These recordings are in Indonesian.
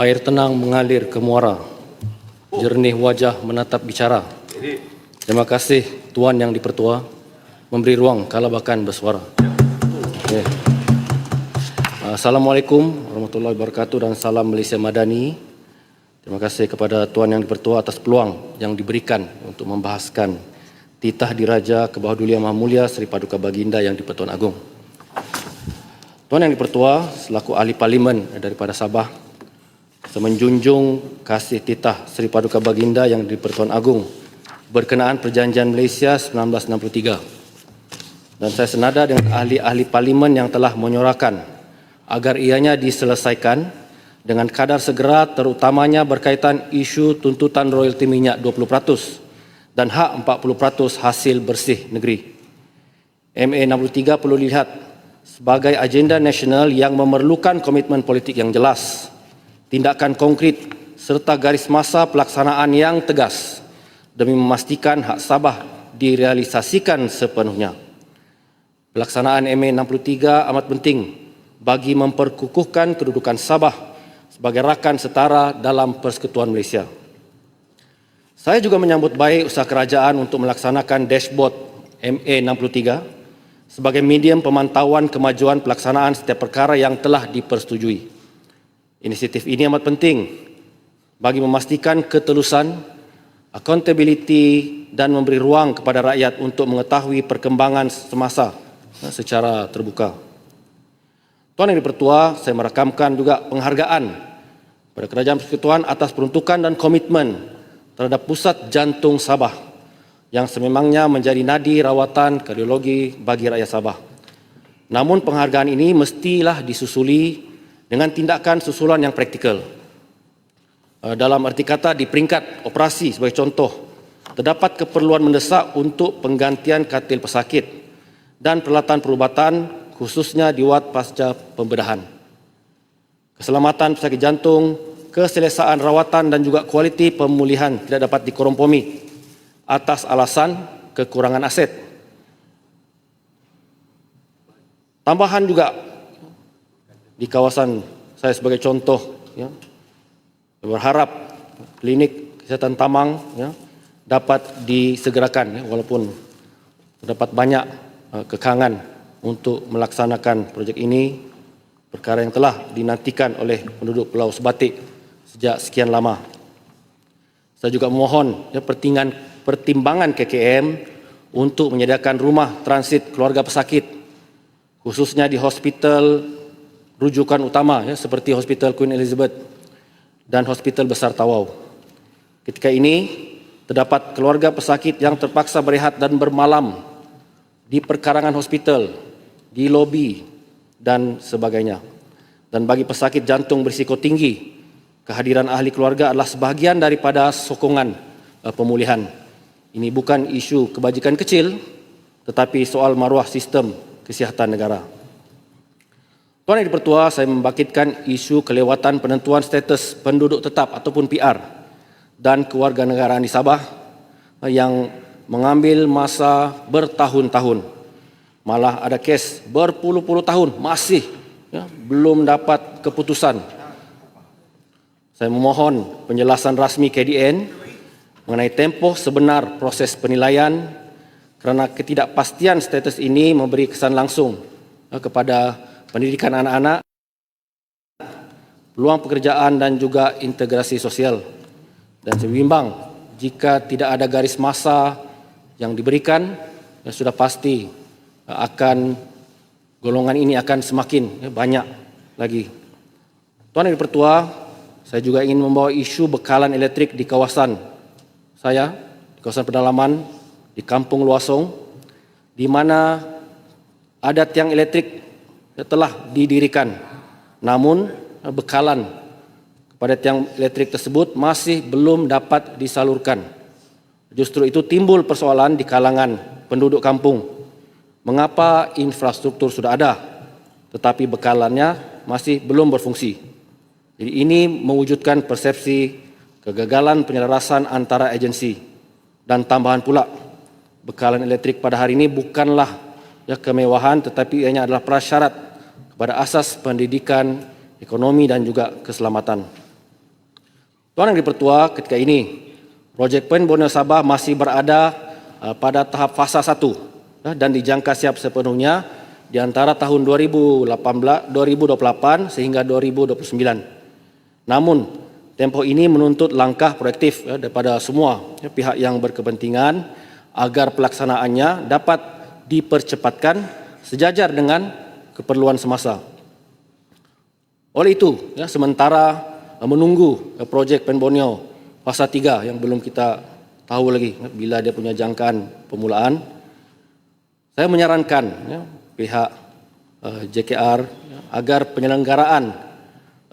Air tenang mengalir ke muara. Jernih wajah menatap bicara. Terima kasih Tuan Yang Dipertua memberi ruang kalabakan bersuara. Okay. Assalamualaikum warahmatullahi wabarakatuh dan salam Malaysia Madani. Terima kasih kepada Tuan Yang Dipertua atas peluang yang diberikan untuk membahaskan titah diraja ke bawah Duli Yang Maha Mulia Seri Paduka Baginda Yang Dipertuan Agong. Tuan Yang Dipertua selaku ahli parlimen daripada Sabah semenjunjung kasih titah Seri Paduka Baginda Yang Dipertuan Agong berkenaan Perjanjian Malaysia 1963 dan saya senada dengan ahli-ahli parlimen yang telah menyorakan agar ianya diselesaikan dengan kadar segera terutamanya berkaitan isu tuntutan royalti minyak 20% dan hak 40% hasil bersih negeri. MA 63 perlu dilihat sebagai agenda nasional yang memerlukan komitmen politik yang jelas, tindakan konkret serta garis masa pelaksanaan yang tegas demi memastikan hak Sabah direalisasikan sepenuhnya. Pelaksanaan MA 63 amat penting bagi memperkukuhkan kedudukan Sabah sebagai rakan setara dalam Persekutuan Malaysia. Saya juga menyambut baik usaha kerajaan untuk melaksanakan dashboard MA 63 sebagai medium pemantauan kemajuan pelaksanaan setiap perkara yang telah dipersetujui. Inisiatif ini amat penting bagi memastikan ketelusan accountability dan memberi ruang kepada rakyat untuk mengetahui perkembangan semasa eh, secara terbuka. Tuan Yang Dipertua, saya merakamkan juga penghargaan pada Kerajaan Persekutuan atas peruntukan dan komitmen terhadap pusat jantung Sabah yang sememangnya menjadi nadi rawatan kardiologi bagi rakyat Sabah. Namun penghargaan ini mestilah disusuli dengan tindakan susulan yang praktikal. Eh, dalam arti kata di peringkat operasi sebagai contoh terdapat keperluan mendesak untuk penggantian katil pesakit dan peralatan perubatan khususnya diwat pasca pembedahan. Keselamatan pesakit jantung, keselesaan rawatan dan juga kualiti pemulihan tidak dapat dikorompomi atas alasan kekurangan aset. Tambahan juga di kawasan saya sebagai contoh ya, berharap klinik kesihatan tamang ya, dapat disegerakan ya, walaupun terdapat banyak uh, kekangan untuk melaksanakan projek ini perkara yang telah dinantikan oleh penduduk Pulau Sebatik sejak sekian lama. Saya juga memohon ya, pertimbangan, pertimbangan KKM untuk menyediakan rumah transit keluarga pesakit khususnya di hospital rujukan utama ya, seperti Hospital Queen Elizabeth dan Hospital Besar Tawau. Ketika ini, terdapat keluarga pesakit yang terpaksa berehat dan bermalam di perkarangan hospital, di lobi dan sebagainya. Dan bagi pesakit jantung berisiko tinggi, kehadiran ahli keluarga adalah sebahagian daripada sokongan uh, pemulihan. Ini bukan isu kebajikan kecil, tetapi soal maruah sistem kesihatan negara. Tuan Yang Dipertua, saya membangkitkan isu kelewatan penentuan status penduduk tetap ataupun PR dan kewarganegaraan di Sabah yang mengambil masa bertahun-tahun. Malah ada kes berpuluh-puluh tahun masih ya, belum dapat keputusan. Saya memohon penjelasan rasmi KDN mengenai tempoh sebenar proses penilaian kerana ketidakpastian status ini memberi kesan langsung ya, kepada pendidikan anak-anak, peluang pekerjaan dan juga integrasi sosial. Dan saya bimbang jika tidak ada garis masa yang diberikan, ya sudah pasti akan golongan ini akan semakin ya, banyak lagi. Tuan Yang Pertua, saya juga ingin membawa isu bekalan elektrik di kawasan saya, di kawasan pedalaman, di Kampung Luasong, di mana ada tiang elektrik telah didirikan. Namun bekalan kepada tiang elektrik tersebut masih belum dapat disalurkan. Justru itu timbul persoalan di kalangan penduduk kampung. Mengapa infrastruktur sudah ada tetapi bekalannya masih belum berfungsi? Jadi ini mewujudkan persepsi kegagalan penyelarasan antara agensi dan tambahan pula bekalan elektrik pada hari ini bukanlah ya kemewahan tetapi ianya adalah prasyarat pada asas pendidikan, ekonomi dan juga keselamatan. Tuan Yang Dipertua, ketika ini projek Pen Borneo Sabah masih berada uh, pada tahap fasa 1 uh, dan dijangka siap sepenuhnya di antara tahun 2018, 2028 sehingga 2029. Namun, tempoh ini menuntut langkah proaktif ya, daripada semua ya, pihak yang berkepentingan agar pelaksanaannya dapat dipercepatkan sejajar dengan keperluan semasa. Oleh itu, ya, sementara uh, menunggu ya, projek Pen Borneo fasa 3 yang belum kita tahu lagi ya, bila dia punya jangkaan pemulaan, saya menyarankan ya, pihak uh, JKR ya, agar penyelenggaraan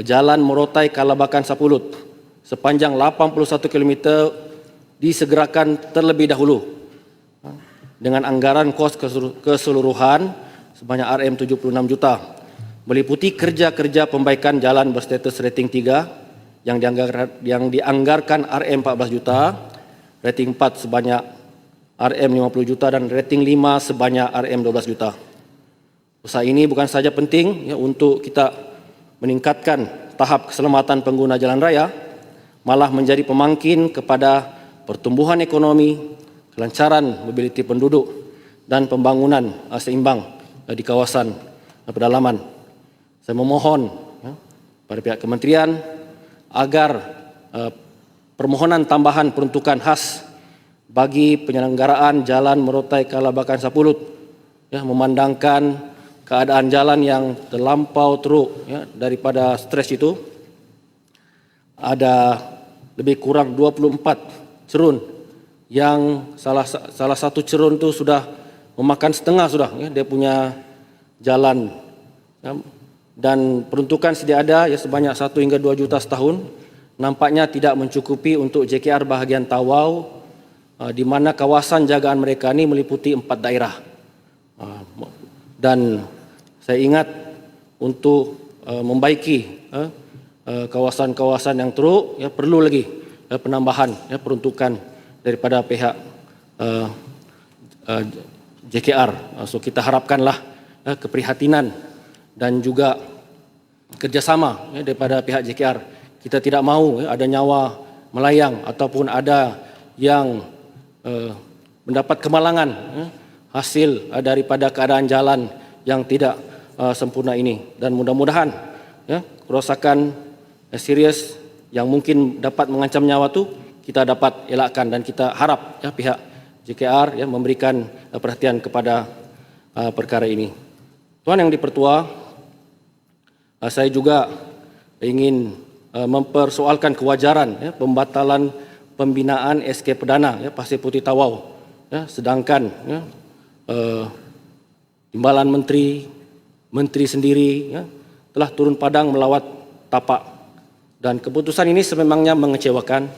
jalan Morotai Kalabakan Sapulut sepanjang 81 km disegerakan terlebih dahulu uh, dengan anggaran kos keseluruhan sebanyak RM 76 juta meliputi kerja-kerja pembaikan jalan berstatus rating 3 yang dianggarkan, yang dianggarkan RM 14 juta, rating 4 sebanyak RM 50 juta dan rating 5 sebanyak RM 12 juta. Usaha ini bukan saja penting ya, untuk kita meningkatkan tahap keselamatan pengguna jalan raya, malah menjadi pemangkin kepada pertumbuhan ekonomi, kelancaran mobiliti penduduk dan pembangunan seimbang di kawasan uh, pedalaman. Saya memohon ya, pada pihak kementerian agar uh, permohonan tambahan peruntukan khas bagi penyelenggaraan jalan Merotai Kalabakan Sapulut ya, memandangkan keadaan jalan yang terlampau teruk ya, daripada stres itu ada lebih kurang 24 cerun yang salah salah satu cerun itu sudah memakan setengah sudah ya, dia punya jalan ya, dan peruntukan sedia ada ya sebanyak 1 hingga 2 juta setahun. Nampaknya tidak mencukupi untuk JKR bahagian Tawau uh, di mana kawasan jagaan mereka ini meliputi empat daerah. Uh, dan saya ingat untuk uh, membaiki kawasan-kawasan yang teruk ya perlu lagi penambahan ya peruntukan daripada pihak uh, uh, JKR so kita harapkanlah uh, keprihatinan dan juga kerjasama ya, daripada pihak JKR. Kita tidak mahu ya, ada nyawa melayang ataupun ada yang uh, mendapat kemalangan ya, hasil uh, daripada keadaan jalan yang tidak uh, sempurna ini. Dan mudah-mudahan ya, kerosakan uh, serius yang mungkin dapat mengancam nyawa itu kita dapat elakkan dan kita harap ya, pihak JKR ya, memberikan uh, perhatian kepada uh, perkara ini. Tuan yang dipertua, Ah, saya juga ingin ah, mempersoalkan kewajaran ya, pembatalan pembinaan SK Perdana ya, Pasir Putih Tawau. Ya, sedangkan ya, uh, timbalan menteri, menteri sendiri ya, telah turun padang melawat tapak. Dan keputusan ini sememangnya mengecewakan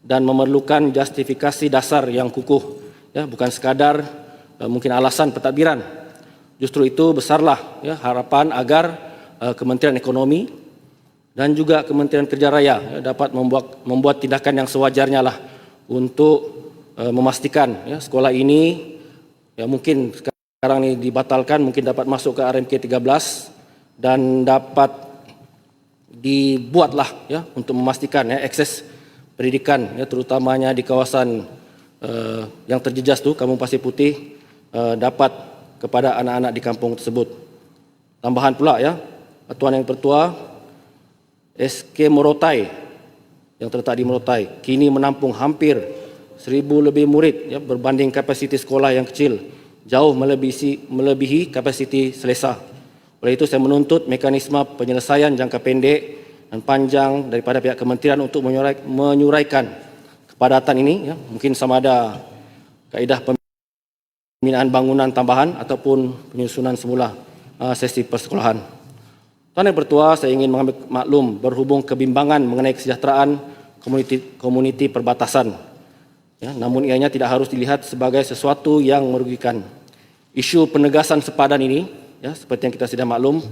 dan memerlukan justifikasi dasar yang kukuh. Ya, bukan sekadar uh, mungkin alasan pentadbiran. Justru itu besarlah ya, harapan agar Uh, Kementerian Ekonomi dan juga Kementerian Kerja Raya ya, dapat membuat membuat tindakan yang sewajarnya lah untuk uh, memastikan ya, sekolah ini ya mungkin sekarang ini dibatalkan mungkin dapat masuk ke RMK 13 dan dapat dibuatlah ya untuk memastikan ya akses pendidikan ya terutamanya di kawasan uh, yang terjejas tu Kampung Pasir Putih uh, dapat kepada anak-anak di kampung tersebut. Tambahan pula ya Tuan Yang Tertua, SK Morotai yang terletak di Morotai kini menampung hampir seribu lebih murid ya, berbanding kapasiti sekolah yang kecil jauh melebihi, melebihi kapasiti selesa. Oleh itu saya menuntut mekanisme penyelesaian jangka pendek dan panjang daripada pihak kementerian untuk menyurai, menyuraikan kepadatan ini ya, mungkin sama ada kaedah pembinaan bangunan tambahan ataupun penyusunan semula uh, sesi persekolahan. Tuan Yang Bertua, saya ingin mengambil maklum berhubung kebimbangan mengenai kesejahteraan komuniti, komuniti perbatasan. Ya, namun ianya tidak harus dilihat sebagai sesuatu yang merugikan. Isu penegasan sepadan ini, ya, seperti yang kita sudah maklum,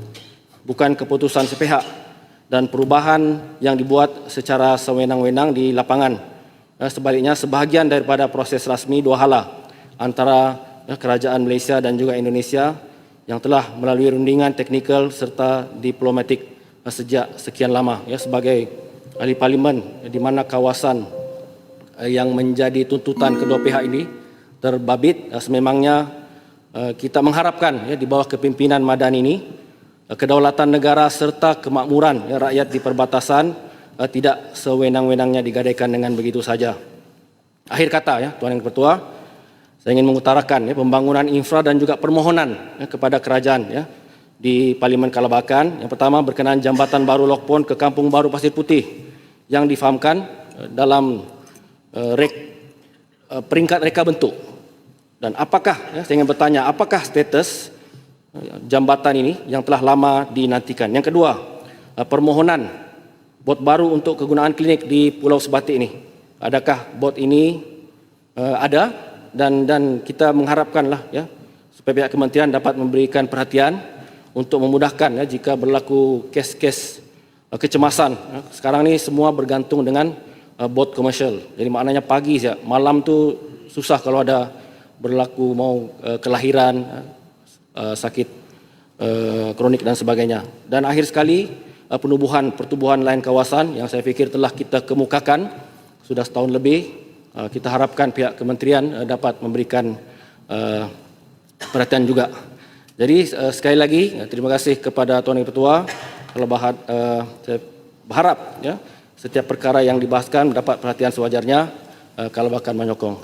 bukan keputusan sepihak dan perubahan yang dibuat secara sewenang-wenang di lapangan. Ya, sebaliknya, sebahagian daripada proses rasmi dua hala antara ya, kerajaan Malaysia dan juga Indonesia yang telah melalui rundingan teknikal serta diplomatik sejak sekian lama ya sebagai ahli parlimen di mana kawasan eh, yang menjadi tuntutan kedua pihak ini terbabit eh, sememangnya eh, kita mengharapkan ya di bawah kepimpinan Madan ini eh, kedaulatan negara serta kemakmuran ya, rakyat di perbatasan eh, tidak sewenang-wenangnya digadaikan dengan begitu saja. Akhir kata ya Tuan Yang Ketua, saya ingin mengutarakan ya pembangunan infra dan juga permohonan ya, kepada kerajaan ya di Parlimen Kalabakan. Yang pertama berkenaan jambatan baru Lokpon ke Kampung Baru Pasir Putih yang difahamkan eh, dalam eh, rek, eh, peringkat reka bentuk. Dan apakah, ya, saya ingin bertanya, apakah status jambatan ini yang telah lama dinantikan? Yang kedua, eh, permohonan bot baru untuk kegunaan klinik di Pulau Sebatik ini. Adakah bot ini eh, ada dan dan kita mengharapkanlah ya supaya pihak kementerian dapat memberikan perhatian untuk memudahkan ya jika berlaku kes-kes uh, kecemasan. Ya. Sekarang ni semua bergantung dengan bot komersial. Jadi maknanya pagi saja, malam tu susah kalau ada berlaku mau kelahiran, uh, sakit uh, kronik dan sebagainya. Dan akhir sekali uh, penubuhan pertubuhan lain kawasan yang saya fikir telah kita kemukakan sudah setahun lebih. Uh, kita harapkan pihak kementerian uh, dapat memberikan uh, perhatian juga. Jadi uh, sekali lagi uh, terima kasih kepada Tuan Yang Ketua. Kalau bahat, uh, saya berharap ya setiap perkara yang dibahaskan mendapat perhatian sewajarnya uh, kalau bahkan menyokong.